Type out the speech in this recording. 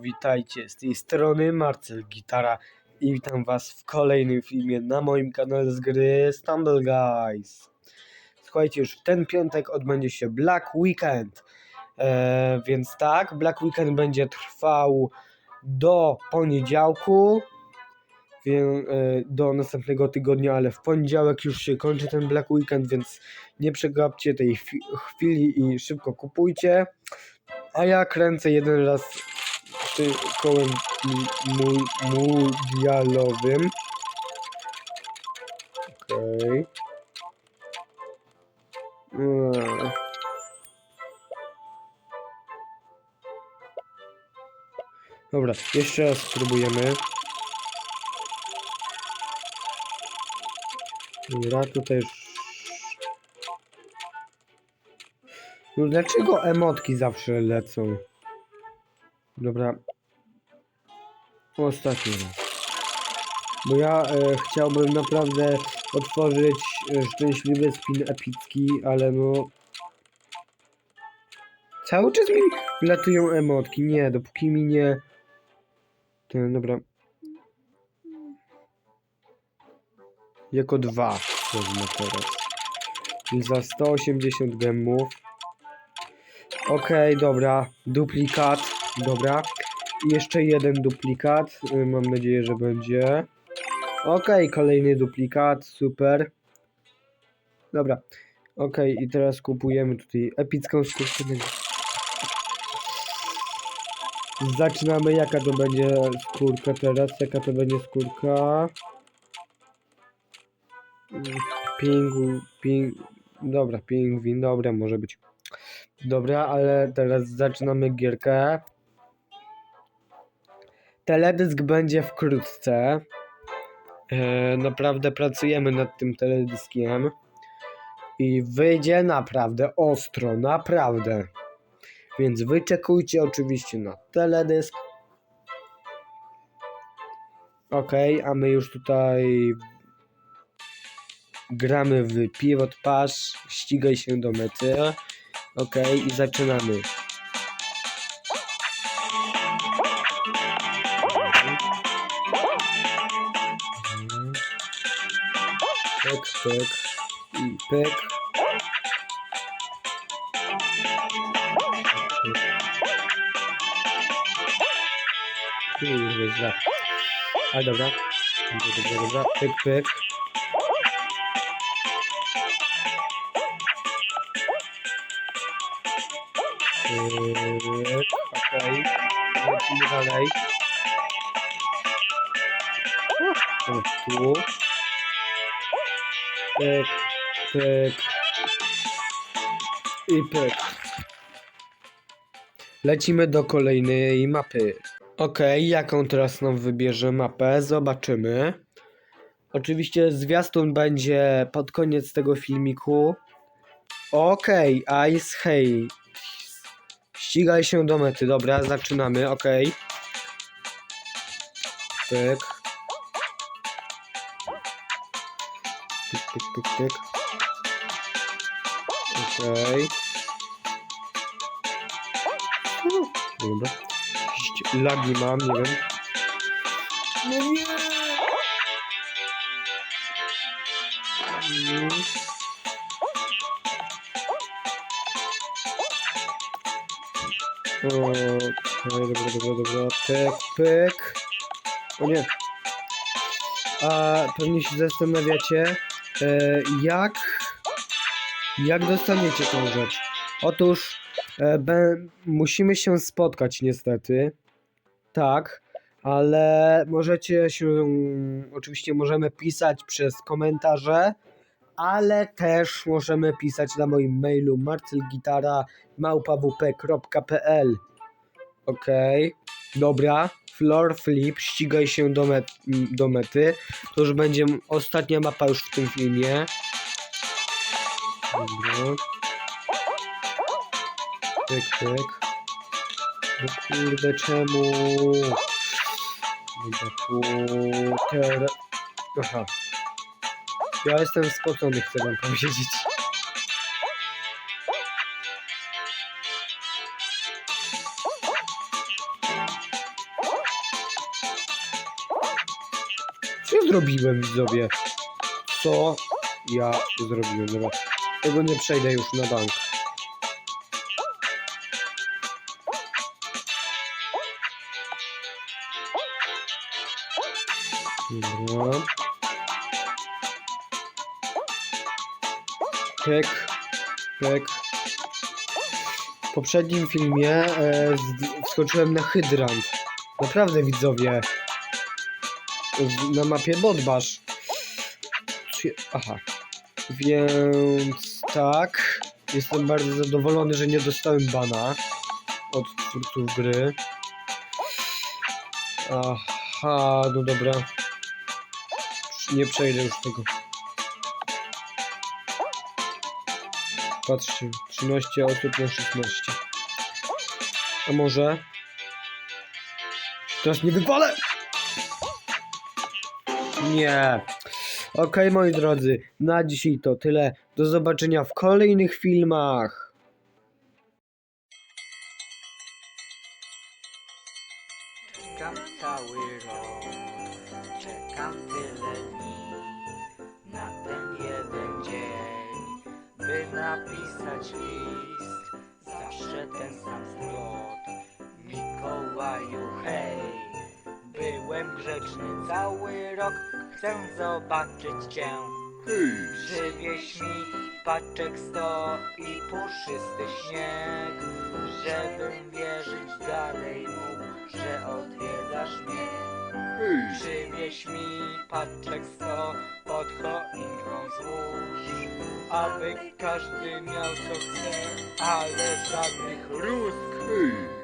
witajcie, z tej strony Marcel Gitara i witam was w kolejnym filmie na moim kanale z gry Stumble Guys. Słuchajcie, już w ten piątek odbędzie się Black Weekend, e, więc tak, Black Weekend będzie trwał do poniedziałku, wie, e, do następnego tygodnia, ale w poniedziałek już się kończy ten Black Weekend, więc nie przegapcie tej chwi- chwili i szybko kupujcie. A ja kręcę jeden raz kołem mu- mundialowym. Okej. Eee. Dobra, jeszcze raz spróbujemy. Dobra, tutaj już... No dlaczego emotki zawsze lecą? Dobra. Ostatni raz. Bo ja e, chciałbym naprawdę otworzyć e, szczęśliwy spin epicki, ale no... Cały czas mi latują emotki. Nie, dopóki mi nie... Ten, dobra. Jako dwa wezmę teraz. Za 180 gemów. Okej, dobra. Duplikat. Dobra. Jeszcze jeden duplikat. Y, Mam nadzieję, że będzie. Okej, kolejny duplikat. Super. Dobra. Okej, i teraz kupujemy tutaj epicką skórkę. Zaczynamy. Jaka to będzie skórka teraz? Jaka to będzie skórka? Pingu, ping, dobra, pingwin, dobra, może być. Dobra, ale teraz zaczynamy gierkę. Teledysk będzie wkrótce. E, naprawdę pracujemy nad tym teledyskiem. I wyjdzie naprawdę ostro, naprawdę. Więc wyczekujcie oczywiście na teledysk. Ok, a my już tutaj gramy w Pivot Pass, ścigaj się do mety. Ok, i zaczynamy. Pyk, pyk i pyk. Kurde, źle. A dobra. Dobra, dobra, dobra. Pyk, pyk. Pyk, Okej. Lecimy dalej. O, tu. Pyk, pyk. I pyk. Lecimy do kolejnej mapy. Okej, jaką teraz nam wybierze mapę? Zobaczymy. Oczywiście zwiastun będzie pod koniec tego filmiku. Okej, Ice Hey. Ścigaj się do mety. Dobra, zaczynamy. Okej. Pyk. Pyk, pyk, pyk, pyk. Okej. Dobra. Jakieś lagi mam, nie wiem. No nie! Mm. Okej, dobra, dobra, dobra. Pyk, pyk. O nie. A pewnie się zastanawiacie, e, jak, jak dostaniecie tą rzecz. Otóż e, be, musimy się spotkać niestety. Tak, ale możecie się, oczywiście możemy pisać przez komentarze, ale też możemy pisać na moim mailu marcelgitara.małpawp.pl Okej, dobra. Floor flip, ścigaj się do, met do mety. To już będzie ostatnia mapa już w tym filmie. Dobra. Pyk, pyk. No kurde, czemu? Dobra. Aha. Ja jestem spocony, chcę wam powiedzieć. Zrobiłem, widzowie? Co ja zrobiłem? Dobra, tego nie przejdę już na bank. Dobra. Pek. W poprzednim filmie e, wskoczyłem na hydrant. Naprawdę widzowie. Na mapie Bodbasz. Aha. Więc tak. Jestem bardzo zadowolony, że nie dostałem bana od twórców gry. Aha, no dobra. Nie przejdę już tego. Patrzcie, 13 osób na 16. A może? Teraz nie wypalę! Nie. Okej, moi drodzy, na dzisiaj to tyle. Do zobaczenia w kolejnych filmach. Czekam cały rok, czekam tyle dni na ten jeden dzień, by napisać list. Grzeczny cały rok, chcę zobaczyć cię. Przywieź mi paczek sto i puszysty śnieg, żebym wierzyć dalej mógł, że odwiedzasz mnie. Przywieź mi paczek sto, pod choinką złóż, aby każdy miał co chce, ale żadnych rózg.